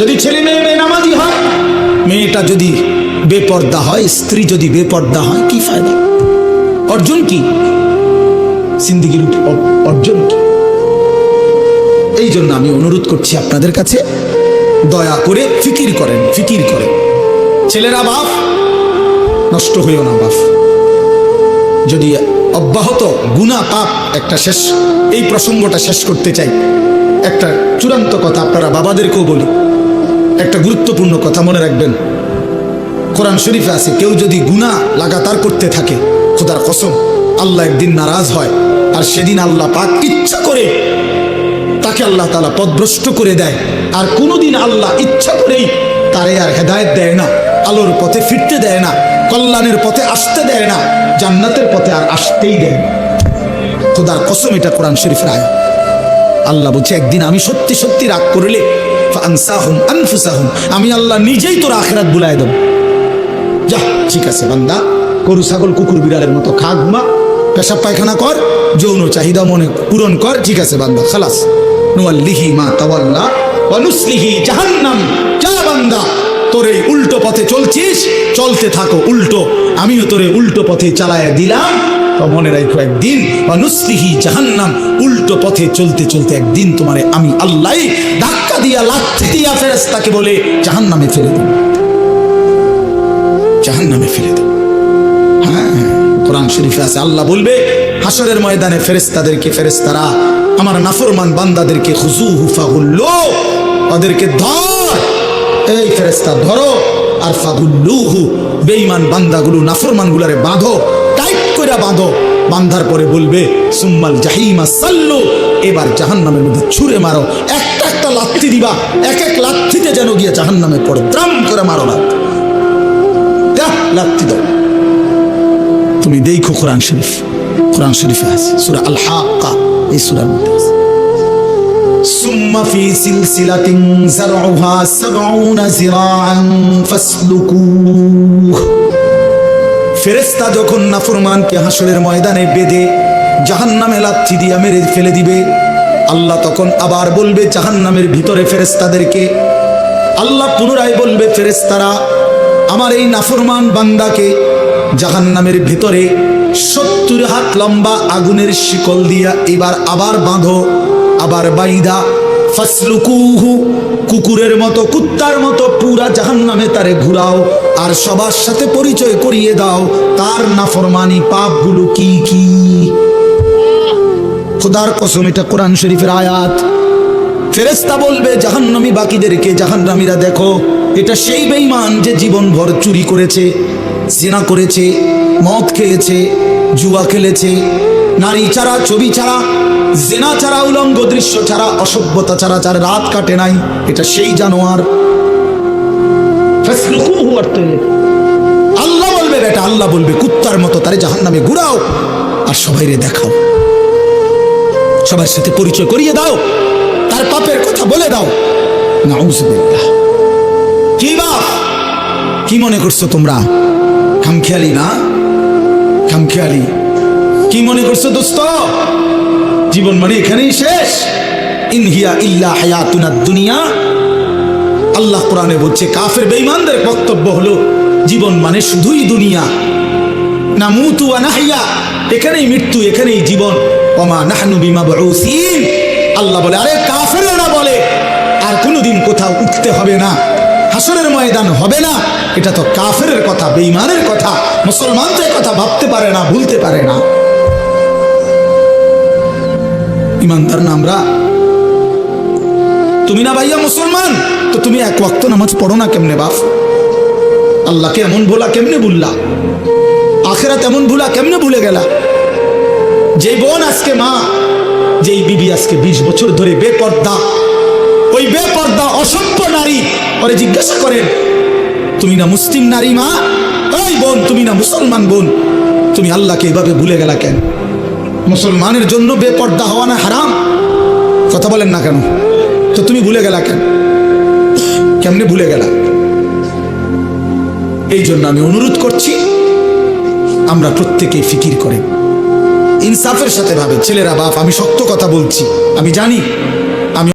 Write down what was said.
যদি ছেলে মেয়ে মেয়ে বেনামাজি হয়, মেয়েটা যদি বেপর্দা হয়, স্ত্রী যদি বেপর্দা হয়, কি ফায়দা? অর্জন কি? সিন্দিগির অর্জন কি? এই জন্য আমি অনুরোধ করছি আপনাদের কাছে, দয়া করে ফিকির করেন ফিকির করেন। ছেলেরা বাপ, নষ্ট হইও না বাপ। যদি অব্যাহত গুণা পাপ একটা শেষ এই প্রসঙ্গটা শেষ করতে চাই। একটা চূড়ান্ত কথা আপনারা বাবাদেরকেও বলি। একটা গুরুত্বপূর্ণ কথা মনে রাখবেন। কোরআন শরীফে আছে, কেউ যদি গুণা লাগাতার করতে থাকে, খোদার কসম, আল্লাহ একদিন নারাজ হয়, আর সেদিন আল্লাহ পাক ইচ্ছা করে তাকে আল্লাহ তালা পদভ্রষ্ট করে দেয়, আর কোনোদিন আল্লাহ ইচ্ছা করেই তারে আর হেদায়েত দেয় না, আলোর পথে ফিরতে দেয় না, কল্যাণের পথে আসতে দেয় না, জান্নাতের পথে আর আসতেই দেয় না। খোদার কসম এটা কোরআন শরীফ রায় আল্লাহ বলছে, একদিন আমি সত্যি সত্যি রাগ করলে আমি আল্লাহ নিজেই তোর আখেরাত বুলাই দেব। যা, ঠিক আছে বান্দা। গরু, ছাগল, কুকুর, বিড়ালের মতো খা, ঘুমা। পেশাব, পায়খানা কর, যৌন চাহিদা মনে পূরণ কর। ঠিক আছে বান্দা, খালাস। নুয়াল্লিহি মা তাওয়াল্লা ওয়া নুসলিহি জাহান্নাম। যা বান্দা, তোর উল্টো পথে চলছিস, চলতে থাকো উল্টো। আমিও তোরে উল্টো পথে চালায় দিলাম। মনে রাখো একদিন ওয়া নুসলিহি জাহান্নাম উল্টো পথে চলতে চলতে একদিন তোমারে আমি আল্লাহ ধাক্কা দিয়া, লাথি দিয়া ফেরেশতাকে বলে জাহান্নামে ফেলে দেব। জাহান্নামে ফেলে দেব। হ্যাঁ শরীফে আছে, আল্লাহ বলবে ময়দানে ফেরেস্তাদেরকে ফেরেস্তারা আমার নাফরমান বান্দাদেরকে হুফাগুল্লো ওদেরকে ধর। এই ধরো, আর ফাগুল্লুহু, বেঈমান বান্দাগুলো নাফরমান গুলারে বাঁধো। করে বাঁধো। বান্ধার পরে বলবে, সুম্মাল জাহিমা সাল্লু। এবার জাহান্নামের মধ্যে ছুঁড়ে মারো। একটা একটা লাথি দিবা, এক এক লাথিতে যেন গিয়ে জাহান্নামে পড়ো দ্রাম করে মারো না। লাথি দাও। তুমি দেখো কোরআন শরীফ। কোরআন শরীফে আছে, সূরা আল হাক্কা এই সূরার মধ্যে আছে। সুম্মা ফি সিলসিলাতিন যারউহা 70 জিরাআন ফাসলুকুহ। ফেরেশতা যখন নাফরমানকে হাসরের ময়দানে বেঁধে জাহান্নামে লাথি দিয়া মেরে ফেলে দিবে, আল্লাহ তখন আবার বলবে, জাহান্নামের ভিতরে ফেরেশতাদেরকে আল্লাহ পুনরায় বলবে, ফেরেশতারা, আমার এই নাফরমান বান্দাকে জাহান্নামের ভিতরে সত্তর হাত লম্বা আগুনের শিকল দিয়া এবার আবার বাঁধো, আবার বাইদা কুকুরের মতো, কুত্তার মতো পুরা জাহান্নামে তারে ঘুরাও। আর সবার সাথে পরিচয় করিয়ে দাও, তার নাফরমানি পাপগুলো কি কি? খোদার কসম, এটা কোরআন শরীফের আয়াত। ফেরেস্তা বলবে, জাহান্নামী বাকিদেরকে জাহান্নামীরা দেখো, এটা সেই বেঈমান যে জীবন ভর চুরি করেছে, জেনা করেছে, মদ খেয়েছে জুয়া খেলেছে নারী ছাড়া ছবি ছাড়া জেনা ছাড়া উলঙ্গ দৃশ্য ছাড়া অসভ্যতা ছাড়া যার রাত কাটে নাই এটা সেই জানোয়ার। আল্লাহ বলবে বেটা আল্লাহ বলবে কুত্তার মতো তারে জাহান্নামে ঘুরাও আর সবাইরে দেখাও। সবার সাথে পরিচয় করিয়ে দাও তার পাপের কথা বলে দাও। নাউজুবিল্লাহ। কি বাপ? কি মনে করছ তোমরা? খামখেয়ালি না? খামখেয়ালি। কি মনে করছ দোস্ত? জীবন মানে এখানেই শেষ। ইনহিয়া ইল্লা হায়াতুনা দুনিয়া। আল্লাহ কোরআনে বলছে, কাফের বেঈমানদের বক্তব্য হলো, জীবন মানে শুধুই দুনিয়া। না মুতু আনাহিয়া এখানেই মৃত্যু, এখানেই জীবন। ওমা নাহনু বিমা বাউসিন। আল্লাহ বলে, আরে কাফেররা বলে, আর কোনোদিন কোথাও উঠতে হবে না। হাসরের ময়দান হবে না। এটা তো কাফের কথা, বেঈমানের কথা। মুসলমান তো কথা ভাবতে পারে না, ভুলতে পারে না। ইমানদার না আমরা। তুমি না ভাইয়া মুসলমান? তো তুমি এক ওয়াক্ত নামাজ পড়ো না কেমনে বাপ? আল্লাহকে এমন ভোলা কেমনে ভুললা? আখেরা তেমন ভুলা কেমনে ভুলে গেলা? যেই বোন আজকে মা, যেই বিবি আজকে বিশ বছর ধরে বেপর্দা। ওই বেপর্দা অসভ্য নারী, ওরে জিজ্ঞাসা করেন, তুমি না মুসলিম নারী মা? ওই বোন, তুমি না মুসলমান বোন। তুমি আল্লাহকে এভাবে ভুলে গেলা কেন? মুসলমানের জন্য বেপর্দা হওয়া না হারাম? কথা বলেন না কেন? তো তুমি ভুলে গেলা কেন? কেমনে ভুলে গেলা? এই জন্য আমি অনুরোধ করছি, আমরা প্রত্যেকেই ফিকির করে ইনসাফের সাথে ভাবে ছেলেরা, বাপ, আমি শক্ত কথা বলছি। আমি জানি